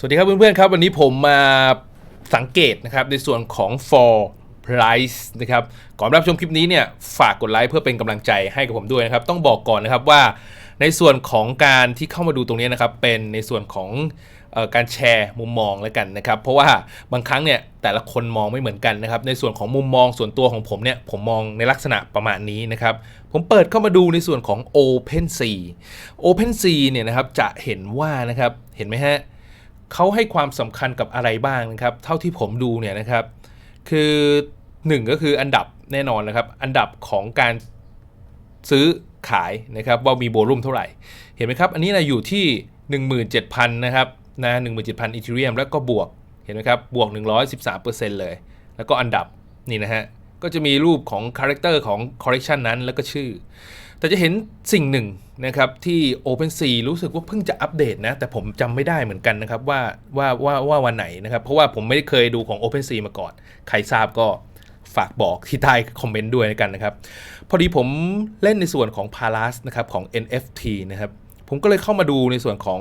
สวัสดีครับเพื่อนๆครับ วันนี้ผมมาสังเกตนะครับในส่วนของ for price นะครับก่อนรับชมคลิปนี้เนี่ยฝากกดไลค์เพื่อเป็นกำลังใจให้กับผมด้วยนะครับ ต้องบอกก่อนนะครับว่าในส่วนของการที่เข้ามาดูตรงนี้นะครับ เป็นในส่วนของออการแชร์มุมมองแล้วกันนะครับ เพราะว่าบางครั้งเนี่ยแต่ละคนมองไม่เหมือนกันนะครับ ในส่วนของมุมมองส่วนตัวของผมเนี่ยผมมองในลักษณะประมาณนี้นะครับ ผมเปิดเข้ามาดูในส่วนของ OpenSea OpenSea เนี่ยนะครับจะเห็นว่านะครับเห็นไหมฮะ เขาให้ความสำคัญกับอะไรบ้างนะครับ เท่าที่ผมดูเนี่ยนะครับ คือหนึ่งก็คืออันดับแน่นอนนะครับ อันดับของการซื้อขายนะครับว่ามีโวลุ่มเท่าไหร่ เห็นไหมครับ อันนี้นะอยู่ที่ 17,000 นะครับนะ17,000อีเทเรียมแล้วก็บวกเห็นไหมครับบวก 113%เลย แล้วก็อันดับนี่นะฮะก็จะมีรูปของคาแรคเตอร์ของ collection นั้นแล้วก็ชื่อ แต่จะเห็นสิ่งหนึ่งนะครับที่ OpenSea รู้สึกว่าเพิ่งจะอัปเดตนะ แต่ผมจำไม่ได้เหมือนกันนะครับว่าว่าว่าว่าวันไหนนะครับ เพราะว่าผมไม่ได้เคยดูของ OpenSea มาก่อน ใครทราบก็ฝากบอกที่ใต้คอมเมนต์ด้วยกันนะครับ พอดีผมเล่นในส่วนของ Palas นะครับของ NFT นะครับ ผมก็เลยเข้ามาดูในส่วนของ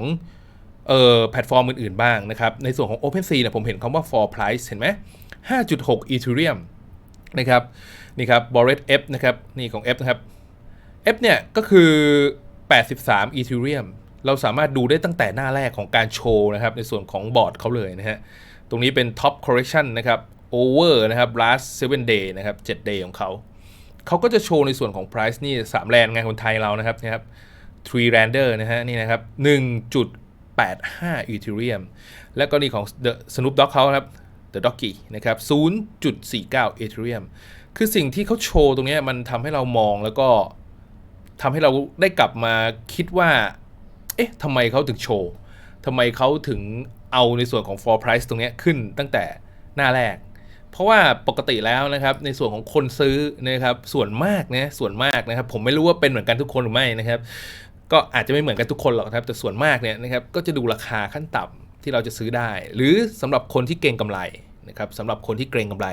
เอ่อแพลตฟอร์มอื่นๆบ้างนะครับ ในส่วนของ OpenSea เนี่ยผมเห็นคำว่า for price เห็นไหม5.6 Ethereum นะครับนี่ครับ b o r e t F นะครับนี่ของ F นะครับ F เนี่ยก็คือ 83 Ethereum เราสามารถดูได้ตั้งแต่หน้าแรกของการโชว์นะครับ ในส่วนของบอร์ดเขาเลยนะฮะ ตรงนี้เป็น Top Correction นะครับ Over นะครับ Last 7 Day นะครับ 7 Day ของเขา เขาก็จะโชว์ในส่วนของ Price นี่ 3 แลนด์ไงคนไทยเรานะครับนะครับ3 Lander นะฮะ นี่นะครับ 1.85 Ethereum แล้วก็นี่ของ The Snoop Dogg เขาครับ The Doggy นะครับ 0.49 Ethereum คือสิ่งที่เขาโชว์ตรงนี้มันทำให้เรามองแล้วก็ ทำให้เราได้กลับมาคิดว่า เอ๊ะทำไมเขาถึงโชว์ทำไมเขาถึงเอาในส่วนของ for price ตรงนี้ขึ้นตั้งแต่หน้าแรก เพราะว่าปกติแล้วนะครับ ในส่วนของคนซื้อนะครับ ส่วนมากนะส่วนมากนะครับ ผมไม่รู้ว่าเป็นเหมือนกันทุกคนหรือไม่นะครับ ก็อาจจะไม่เหมือนกันทุกคนหรอกครับ แต่ส่วนมากเนี่ยนะครับ ก็จะดูราคาขั้นต่ำที่เราจะซื้อได้ หรือสำหรับคนที่เก่งกำไรนะครับสำหรับคนที่เกรงกำไร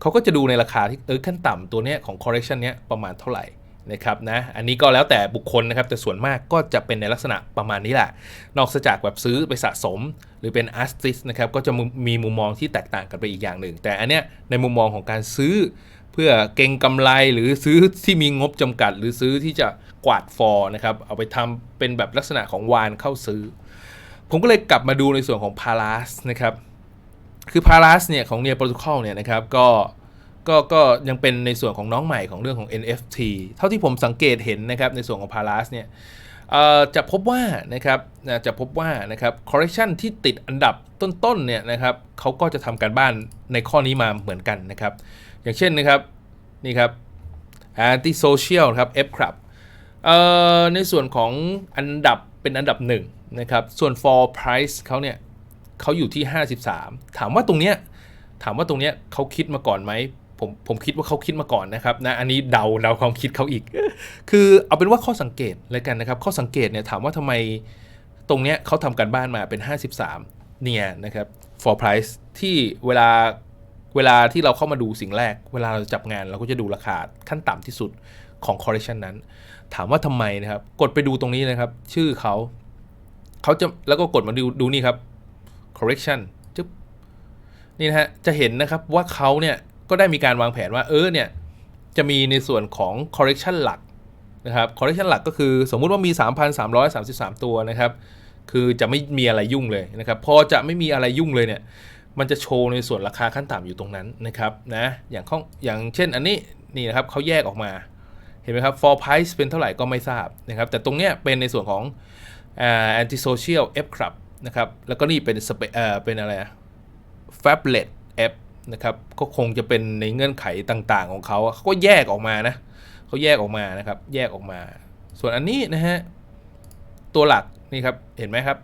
เขาก็จะดูในราคาที่เออขั้นต่ำตัวเนี้ยของ correction เนี้ยประมาณเท่าไหร่ นะครับนะอันนี้ก็แล้วแต่บุคคลนะครับ แต่ส่วนมากก็จะเป็นในลักษณะประมาณนี้แหละ นอกจากแบบซื้อไปสะสม หรือเป็นอาร์ติสนะครับก็จะมีมุมมองที่แตกต่างกันไปอีกอย่างหนึ่ง แต่อันเนี้ยในมุมมองของการซื้อ เพื่อเก็งกำไรหรือซื้อที่มีงบจำกัด หรือซื้อที่จะกวาดฟอร์นะครับเอาไปทำเป็นแบบลักษณะของวานเข้าซื้อ ผมก็เลยกลับมาดูในส่วนของพา l าสนะครับคือ p a l a s เนี่ยของ Near Protocol เนี่ยนะครับก็ ก็ก็ยังเป็นในส่วนของน้องใหม่ของเรื่องของ NFT เท่าที่ผมสังเกตเห็นนะครับในส่วนของ p a l a s เนี่ยจะพบว่านะครับจะพบว่านะครับ correction ที่ติดอันดับต้นๆเนี่ยนะครับเขาก็จะทำการบ้านในข้อนี้มาเหมือนกันนะครับ อย่างเช่นนะครับนี่ครับ anti social ครับ F ครับในส่วนของอันดับเป็นอันดับหนึ่งนะครับส่วน for price เขาเนี่ยเขาอยู่ที่ 53 ถามว่าตรงเนี้ยถามว่าตรงเนี้ยเขาคิดมาก่อนไหม ผมผมคิดว่าเขาคิดมาก่อนนะครับนะอันนี้เดาเดาความคิดเขาอีก คือเอาเป็นว่าข้อสังเกตเลยกันนะครับ ข้อสังเกตเนี่ยถามว่าทำไมตรงเนี้ยเขาทำการบ้านมาเป็น 53 เนี่ยนะครับ for price ที่เวลาเวลาที่เราเข้ามาดูสิ่งแรก เวลาเราจับงานเราก็จะดูราคาขั้นต่ำที่สุดของ collection นั้น ถามว่าทำไมนะครับ กดไปดูตรงนี้นะครับ ชื่อเขาเขาจะแล้วก็กดมาดูดูนี่ครับ correction จึ๊บนี่นะฮะจะเห็นนะครับว่าเขาเนี่ย ก็ได้มีการวางแผนว่าเออเนี่ยจะมีในส่วนของ correction หลักนะครับ correction หลักก็คือสมมุติว่ามี 3,333 ตัวนะครับ คือจะไม่มีอะไรยุ่งเลยนะครับ พอจะไม่มีอะไรยุ่งเลยเนี่ยมันจะโชว์ในส่วนราคาขั้นต่ำอยู่ตรงนั้นนะครับนะอย่างข้องอย่างเช่นอันนี้นี่นะครับเขาแยกออกมาเห็นไหมครับ for price เป็นเท่าไหร่ก็ไม่ทราบนะครับ แต่ตรงเนี้ยเป็นในส่วนของ anti social F club นะครับ แล้วก็นี่เป็นสเปเอ่อเป็นอะไร Fablet F นะครับก็คงจะเป็นในเงื่อนไขต่างๆ ของเขาเขาก็แยกออกมานะเขาแยกออกมานะครับ แยกออกมา ส่วนอันนี้นะฮะตัวหลักนี่ครับเห็นไหมครับ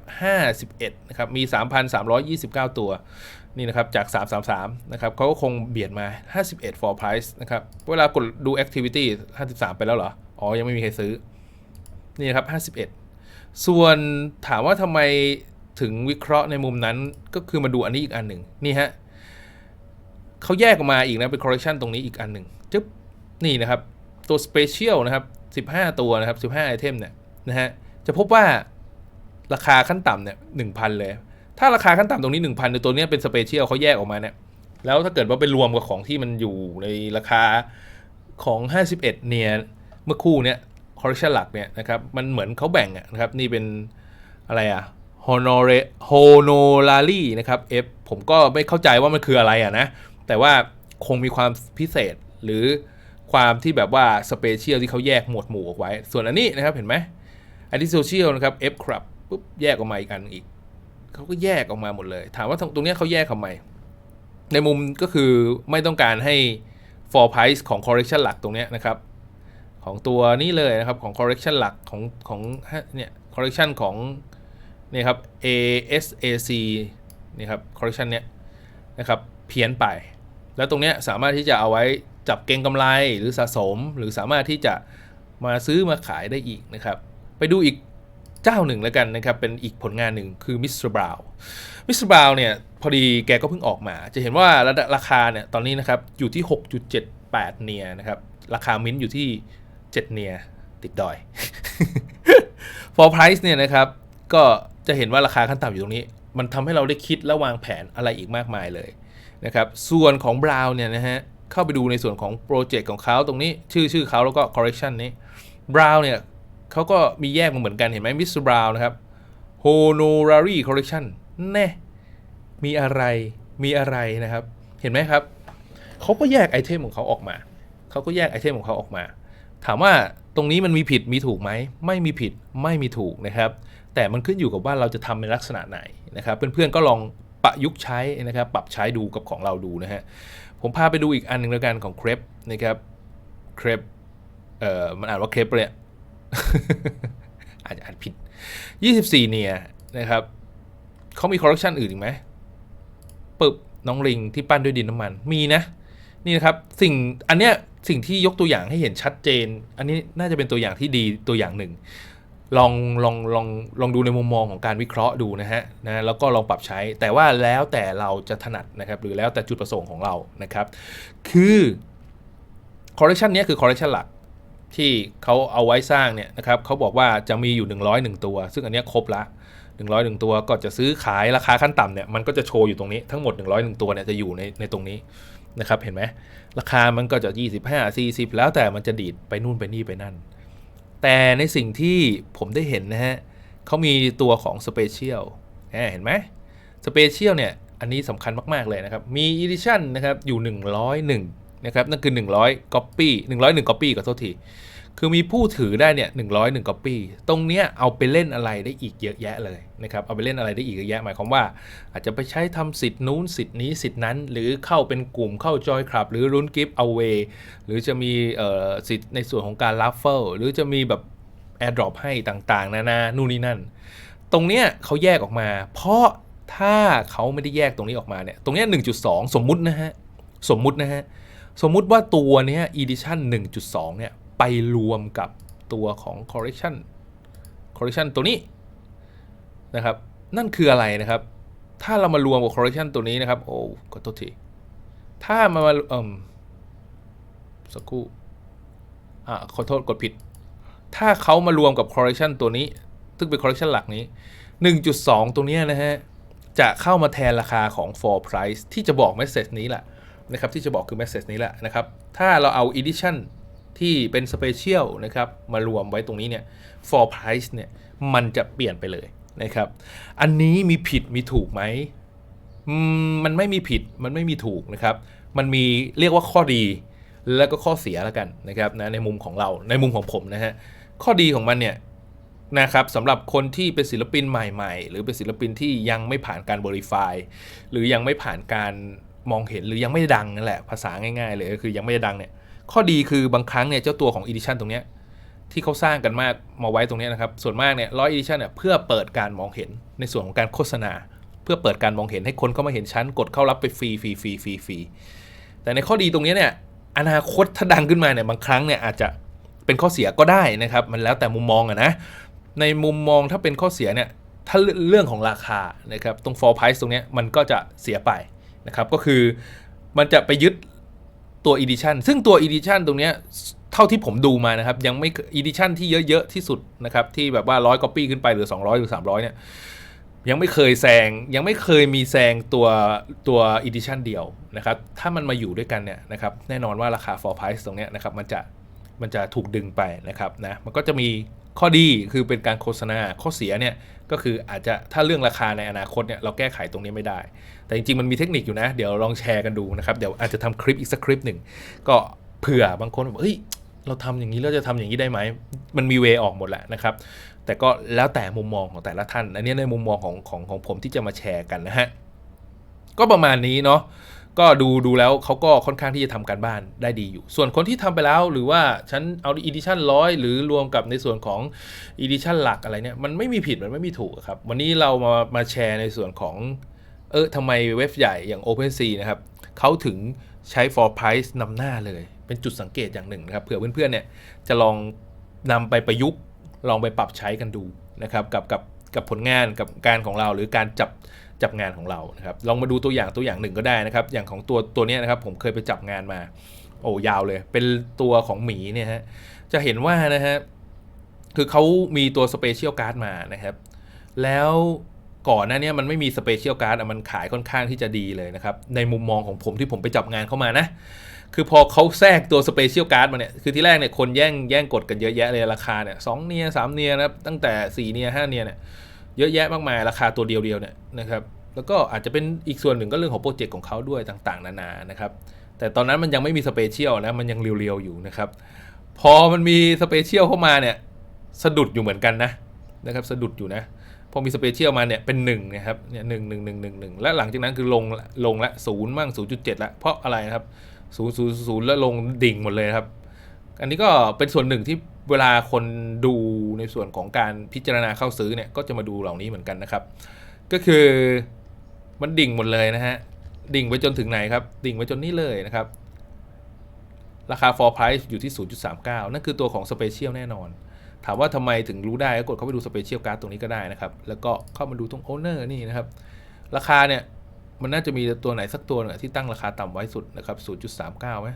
51นะครับมี 3,329 ตัวนี่นะครับจาก 333นะครับเขาก็คงเบียดมา 51 for price นะครับเวลากดดู activity 53 ไปแล้วเหรอ อ๋อ ยังไม่มีใครซื้อ นี่นะครับ 51 ส่วนถามว่าทำไมถึงวิเคราะห์ในมุมนั้นก็คือมาดูอันนี้อีกอันหนึ่งนี่ฮะ เขาแยกออกมาอีกนะ เป็น correction ตรงนี้อีกอันหนึ่งจึ๊บนี่นะครับตัว special นะครับ 15 ตัวนะครับ 15 ไอเทมเนี่ยนะฮะจะพบว่าราคาขั้นต่ำเนี่ย1,000เลย ถ้าราคาขั้นต่ำตรงนี้ 1,000ในตัวนี้เป็นสเปเชียลเขาแยกออกมาเนี่ยแล้วถ้าเกิดว่าไปรวมกับของที่มันอยู่ในราคาของ 51 เนี่ยเมื่อคู่เนี่ยคอร์เรคชันหลักเนี่ยนะครับมันเหมือนเขาแบ่งนะครับ นี่เป็นอะไรอะ honore honorary นะครับ F ผมก็ไม่เข้าใจว่ามันคืออะไรอะนะ แต่ว่าคงมีความพิเศษหรือความที่แบบว่าสเปเชียลที่เขาแยกหมวดหมู่ออกไว้ ส่วนอันนี้นะครับเห็นไหมอันที่โซเชียลนะครับ F ครับปุ๊บแยกออกมาอีกอันอีกเขาก็แยกออกมาหมดเลย ถามว่าตรงตรงเนี้ยเขาแยกทำไม ในมุมก็คือไม่ต้องการให้ for price ของ correction หลักตรงเนี้ยนะครับ ของตัวนี้เลยนะครับของ correction หลักของของเนี่ย correction ของนี่ครับ ASAC นี่ครับ correction เนี้ยนะครับเพี้ยนไป แล้วตรงเนี้ยสามารถที่จะเอาไว้จับเก็งกำไรหรือสะสม หรือสามารถที่จะมาซื้อมาขายได้อีกนะครับ ไปดูอีกเจ้าหนึ่งแล้วกันนะครับ เป็นอีกผลงานหนึ่งคือมิสเตอร์บราวน์มิสเตอร์บราวน์เนี่ยพอดีแกก็เพิ่งออกมา จะเห็นว่าระดับราคาเนี่ยตอนนี้นะครับอยู่ที่ 6.78 เนียนะครับ ราคามิ้นท์อยู่ที่ 7 เนียติดดอย for price เนี่ยนะครับ ก็จะเห็นว่าราคาขั้นต่ำอยู่ตรงนี้ มันทำให้เราได้คิดและวางแผนอะไรอีกมากมายเลย นะครับส่วนของ Brown เนี่ยนะฮะเข้าไปดูในส่วนของโปรเจกต์ของเขาตรงนี้ชื่อชื่อเขาแล้วก็ correction นี้ Brown เนี่ยเขาก็มีแยกมาเหมือนกันเห็นไหม Mr. Brown นะครับ honorary correction แน่มีอะไรมีอะไรนะครับ เห็นไหมครับเขาก็แยกไอเทมของเขาออกมาเขาก็แยกไอเทมของเขาออกมา ถามว่าตรงนี้มันมีผิดมีถูกไหมไม่มีผิดไม่มีถูกนะครับ แต่มันขึ้นอยู่กับว่าเราจะทำในลักษณะไหนนะครับ เพื่อนๆก็ลอง ประยุกต์ใช้นะครับปรับใช้ดูกับของเราดูนะฮะผมพาไปดูอีกอันหนึ่งแล้วกันของเครปนะครับเครปเอ่อมันอ่านว่าเครปเลยอาจจะอ่านผิด 24 เนี่ยนะครับเขามีคอร์รัปชันอื่นอีกไหมปึบน้องลิงที่ปั้นด้วยดินน้ำมันมีนะ นี่นะครับสิ่งอันเนี้ยสิ่งที่ยกตัวอย่างให้เห็นชัดเจน อันนี้น่าจะเป็นตัวอย่างที่ดีตัวอย่างหนึ่ง ลองลองลองลองดูในมุมมองของการวิเคราะห์ดูนะฮะนะแล้วก็ลองปรับใช้ แต่ว่าแล้วแต่เราจะถนัดนะครับ หรือแล้วแต่จุดประสงค์ของเรานะครับ คือคอร์เรคชันนี้คือคอร์เรคชันหลักที่เขาเอาไว้สร้างเนี่ยนะครับเขาบอกว่าจะมีอยู่ 101 ตัว ซึ่งอันนี้ครบละ 101 ตัวก็จะซื้อขายราคาขั้นต่ำเนี่ยมันก็จะโชว์อยู่ตรงนี้ทั้งหมด 101 ตัวเนี่ยจะอยู่ในในตรงนี้นะครับเห็นไหมราคามันก็จะ 25 40 แล้วแต่มันจะดีดไปนู่นไปนี่ไปนั่น แต่ในสิ่งที่ผมได้เห็นนะฮะเขามีตัวของสเปเชียลเห็นไหมสเปเชียลเนี่ยอันนี้สำคัญมาก ๆ เลยนะครับ มีอีดิชั่นนะครับอยู่ 101 นะครับ นั่นคือ 100 Copy 101 Copy ก็โทษที คือมีผู้ถือได้เนี่ย101 Copy ตรงเนี้ยเอาไปเล่นอะไรได้อีกเยอะแยะเลยนะครับ เอาไปเล่นอะไรได้อีกเยอะแยะ หมายความว่า อาจจะไปใช้ทำสิทธิ์นู้นสิทธิ์นี้สิทธิ์นั้น หรือเข้าเป็นกลุ่มเข้าจอยคลับ หรือรุนกิฟต์เอาเวหรือจะมีเอ่อสิทธิ์ในส่วนของการรับเฟิลหรือจะมีแบบ AirDrop ให้ต่างๆ นานานู่นนี่นั่น ตรงเนี้ยเขาแยกออกมา เพราะถ้าเขาไม่ได้แยกตรงนี้ออกมาเนี่ยตรงเนี้ย1.2 สมมุตินะฮะสมมุตินะฮะสมมุติว่าตัวเนี้ย edition 1.2 เนี่ย ไปรวมกับตัวของ correction correction ตัวนี้นะครับ นั่นคืออะไรนะครับ ถ้าเรามารวมกับ correction ตัวนี้นะครับ โอ้ขอโทษที ถ้ามาเอ่มสักครู่ อ่าขอโทษกดผิด ถ้าเขามารวมกับ correction ตัวนี้ ซึ่งเป็น correction หลักนี้ 1.2ตรงนี้นะฮะ จะเข้ามาแทนราคาของ for price ที่จะบอก message นี้แหละนะครับ ที่จะบอกคือ message นี้แหละนะครับ ถ้าเราเอา edition ที่เป็น special นะครับมารวมไว้ตรงนี้เนี่ย for price เนี่ยมันจะเปลี่ยนไปเลยนะครับ อันนี้มีผิดมีถูกไหมอืมมันไม่มีผิดมันไม่มีถูกนะครับ มันมีเรียกว่าข้อดีแล้วก็ข้อเสียแล้วกันนะครับนะในมุมของเราในมุมของผมนะฮะข้อดีของมันเนี่ยนะครับสำหรับคนที่เป็นศิลปินใหม่ๆ หรือเป็นศิลปินที่ยังไม่ผ่านการ verify หรือยังไม่ผ่านการมองเห็นหรือยังไม่ดังนั่นแหละภาษาง่ายๆเลยก็คือยังไม่ดังเนี่ย ข้อดีคือบางครั้งเนี่ยเจ้าตัวของ edition ตรงเนี้ยที่เขาสร้างกันมากมาไว้ตรงนี้นะครับ ส่วนมากเนี่ยร้อยอีดิชันเนี่ยเพื่อเปิดการมองเห็นในส่วนของการโฆษณา เพื่อเปิดการมองเห็นให้คนเข้ามาเห็นชั้นกดเข้ารับไปฟรีฟรีฟรีฟรีฟรีแต่ในข้อดีตรงนี้เนี่ยอนาคตถ้าดังขึ้นมาเนี่ยบางครั้งเนี่ยอาจจะเป็นข้อเสียก็ได้นะครับ มันแล้วแต่มุมมองอะนะในมุมมองถ้าเป็นข้อเสียเนี่ยถ้าเรื่องของราคานะครับตรง for price ตรงนี้มันก็จะเสียไปนะครับก็คือมันจะไปยึด ตัว edition ซึ่งตัว edition ตรงเนี้ยเท่าที่ผมดูมานะครับ ยังไม่ edition ที่เยอะๆที่สุดนะครับ ที่แบบว่า100 copy ขึ้นไปหรือ 200 หรือ 300 เนี่ย ยังไม่เคยแซงยังไม่เคยมีแซงตัวตัวอีดิชันเดียวนะครับ ถ้ามันมาอยู่ด้วยกันเนี่ยนะครับแน่นอนว่าราคา for price ตรงเนี้ยนะครับมันจะมันจะถูกดึงไปนะครับนะมันก็จะมี ข้อดีคือเป็นการโฆษณาข้อเสียเนี่ยก็คืออาจจะถ้าเรื่องราคาในอนาคตเนี่ยเราแก้ไขตรงนี้ไม่ได้ แต่จริงๆมันมีเทคนิคอยู่นะ เดี๋ยวลองแชร์กันดูนะครับ เดี๋ยวอาจจะทำคลิปอีกสักคลิปหนึ่งก็เผื่อบางคนบอกเฮ้ยเราทำอย่างนี้เราจะทำอย่างนี้ได้ไหม มันมีเวออกหมดแหละนะครับ แต่ก็แล้วแต่มุมมองของแต่ละท่าน อันนี้ในมุมมองของของของผมที่จะมาแชร์กันนะฮะ ก็ประมาณนี้เนาะ ก็ดูดูแล้วเขาก็ค่อนข้างที่จะทำการบ้านได้ดีอยู่ ส่วนคนที่ทำไปแล้วหรือว่าฉันเอาอีดิชั่นร้อยหรือรวมกับในส่วนของอีดิชั่นหลักอะไรเนี่ยมันไม่มีผิดมันไม่มีถูกครับ วันนี้เรามามาแชร์ในส่วนของเออทำไมเว็บใหญ่อย่าง OpenSea นะครับเขาถึงใช้ for price นำหน้าเลย เป็นจุดสังเกตอย่างหนึ่งนะครับเผื่อเพื่อนๆเนี่ยจะลองนำไปประยุกต์ลองไปปรับใช้กันดูนะครับกับกับกับผลงานกับการของเราหรือการจับ จับงานของเรานะครับลองมาดูตัวอย่างตัวอย่างหนึ่งก็ได้นะครับ อย่างของตัวตัวนี้นะครับ ผมเคยไปจับงานมา โอ้ยาวเลย เป็นตัวของหมีเนี่ยฮะจะเห็นว่านะฮะคือเขามีตัวสเปเชียลการ์ดมานะครับ แล้วก่อนหน้านี้มันไม่มีสเปเชียลการ์ดมันขายค่อนข้างที่จะดีเลยนะครับ ในมุมมองของผมที่ผมไปจับงานเข้ามานะ คือพอเขาแทรกตัวสเปเชียลการ์ดมาเนี่ย คือที่แรกเนี่ยคนแย่งแย่งกดกันเยอะแยะเลยราคาเนี่ยสองเนียสามเนียนะครับตั้งแต่สี่เนียห้าเนียเนี่ย เยอะแยะมากมายราคาตัวเดียวเดียวเนี่ยนะครับแล้วก็อาจจะเป็นอีกส่วนหนึ่งก็เรื่องของโปรเจกต์ของเขาด้วยต่างๆ นานานะครับ แต่ตอนนั้นมันยังไม่มีสเปเชียลนะมันยังเรียวๆอยู่นะครับ พอมันมีสเปเชียลเข้ามาเนี่ยสะดุดอยู่เหมือนกันนะนะครับสะดุดอยู่นะพอมีสเปเชียลมาเนี่ยเป็น1นะครับเนี่ยหนึ่งหนึ่งหนึ่งหนึ่งหนึ่งและหลังจากนั้นคือลงลงละศูนย์มั่งศูนย์จุดเจ็ดละเพราะอะไรนะครับศูนย์ศูนย์ศูนย์แล้วลงดิ่งหมดเลยครับ อันนี้ก็เป็นส่วนหนึ่งที่ เวลาคนดูในส่วนของการพิจารณาเข้าซื้อเนี่ยก็จะมาดูเหล่านี้เหมือนกันนะครับ ก็คือมันดิ่งหมดเลยนะฮะ ดิ่งไปจนถึงไหนครับ ดิ่งไปจนนี่เลยนะครับ ราคา for price อยู่ที่ 0.39 นั่นคือตัวของ special แน่นอน ถามว่าทำไมถึงรู้ได้ก็กดเข้าไปดู special card ตรงนี้ก็ได้นะครับ แล้วก็เข้ามาดูตรง owner นี่นะครับ ราคาเนี่ยมันน่าจะมีตัวไหนสักตัวนึงที่ตั้งราคาต่ำไว้สุดนะครับ 0.39ไหม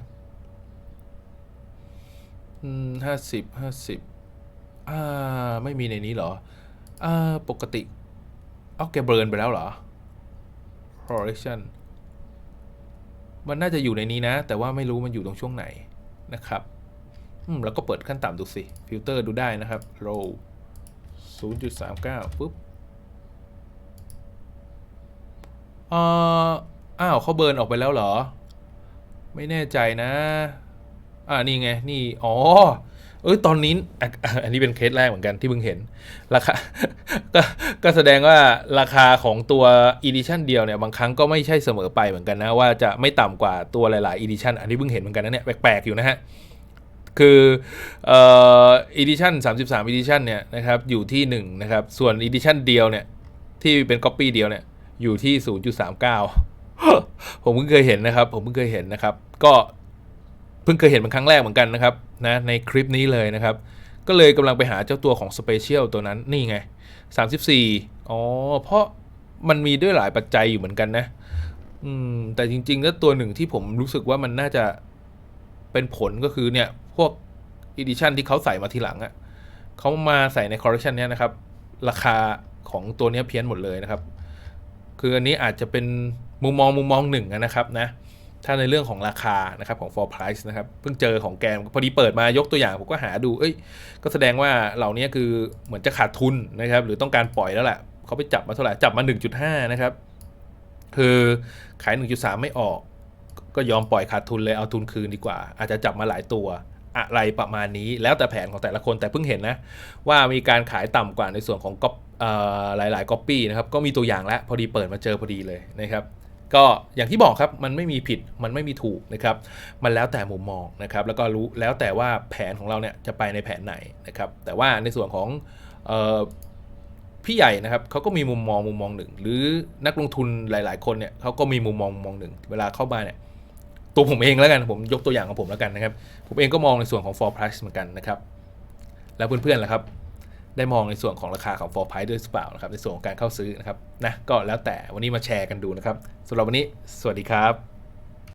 อืมห้าสิบห้าสิบอ่า ไม่มีในนี้เหรอ อ่า ปกติเอาแกเบิร์นไปแล้วเหรอ correction มันน่าจะอยู่ในนี้นะ แต่ว่าไม่รู้มันอยู่ตรงช่วงไหนนะครับ อืม แล้วก็เปิดขั้นต่ำดูสิ ฟิลเตอร์ดูได้นะครับ row 0.39ปุ๊บเอ่ออ้าวเขาเบิร์นออกไปแล้วเหรอ ไม่แน่ใจนะ อ่านี่ไง นี่ อ๋อ เอ้ย ตอนนี้ อันนี้เป็นเคสแรกเหมือนกันที่เพิ่งเห็น ราคา ก็ ก็แสดงว่าราคาของตัว Edition เดียวเนี่ย บางครั้งก็ไม่ใช่เสมอไปเหมือนกันนะ ว่าจะไม่ต่ำกว่าตัวหลายๆ Edition อันนี้เพิ่งเห็นเหมือนกันนะเนี่ย แปลกๆ อยู่นะฮะ คือเอ่อ Edition 33 Edition เนี่ยนะครับ อยู่ที่1นะครับ ส่วน Edition เดียวเนี่ย ที่เป็น Copy เดียวเนี่ย อยู่ที่ 0.39 ผมเพิ่งเคยเห็นนะครับ ผมเพิ่งเคยเห็นนะครับ ก็ เพิ่งเคยเห็นเป็นครั้งแรกเหมือนกันนะครับนะในคลิปนี้เลยนะครับ ก็เลยกำลังไปหาเจ้าตัวของ Special ตัวนั้นนี่ไง 34 อ๋อ เพราะมันมีด้วยหลายปัจจัยอยู่เหมือนกันนะอืมแต่จริงๆแล้วตัวหนึ่งที่ผมรู้สึกว่ามันน่าจะเป็นผลก็คือเนี่ย พวก Edition ที่เขาใส่มาทีหลังอะ่ะเขามาใส่ในคอร์เรคชันเนี้ยนะครับ ราคาของตัวนี้เพี้ยนหมดเลยนะครับ คืออันนี้อาจจะเป็นมุมมองมุมมองหนึ่งนะครับนะ ถ้าในเรื่องของราคานะครับของ for price นะครับ เพิ่งเจอของแกมพอดีเปิดมายกตัวอย่างผมก็หาดู เอ้ย ก็แสดงว่าเหล่านี้คือเหมือนจะขาดทุนนะครับ หรือต้องการปล่อยแล้วแหละเขาไปจับมาเท่าไหร่ จับมา 1.5 นะครับ คือขาย 1.3 ไม่ออก ก็ยอมปล่อยขาดทุนเลยเอาทุนคืนดีกว่า อาจจะจับมาหลายตัวอะไรประมาณนี้ แล้วแต่แผนของแต่ละคนแต่เพิ่งเห็นนะ ว่ามีการขายต่ำกว่าในส่วนของก๊อปเอ่อหลายๆก๊อปปี้นะครับก็มีตัวอย่างแล้วพอดีเปิดมาเจอพอดีเลยนะครับ ก็อย่างที่บอกครับมันไม่มีผิดมันไม่มีถูกนะครับมันแล้วแต่มุมมองนะครับแล้วก็รู้แล้วแต่ว่าแผนของเราเนี่ยจะไปในแผนไหนนะครับแต่ว่าในส่วนของออพี่ใหญ่นะครับเขาก็มีมุมมองมุมมองหนึ่ง หรือนักลงทุนหลาย ๆ คนเนี่ยเขาก็มีมุมมองมุมมองหนึ่ง เวลาเข้ามาเนี่ยตัวผมเองแล้วกันผมยกตัวอย่างของผมแล้วกันนะครับ ผมเองก็มองในส่วนของ for price เหมือนกันนะครับ แล้วเพื่อนๆล่ะครับ ได้มองในส่วนของราคาของ for price ด้วยหรือเปล่านะครับในส่วนของการเข้าซื้อนะครับนะก็แล้วแต่วันนี้มาแชร์กันดูนะครับสำหรับวันนี้ สวัสดีครับ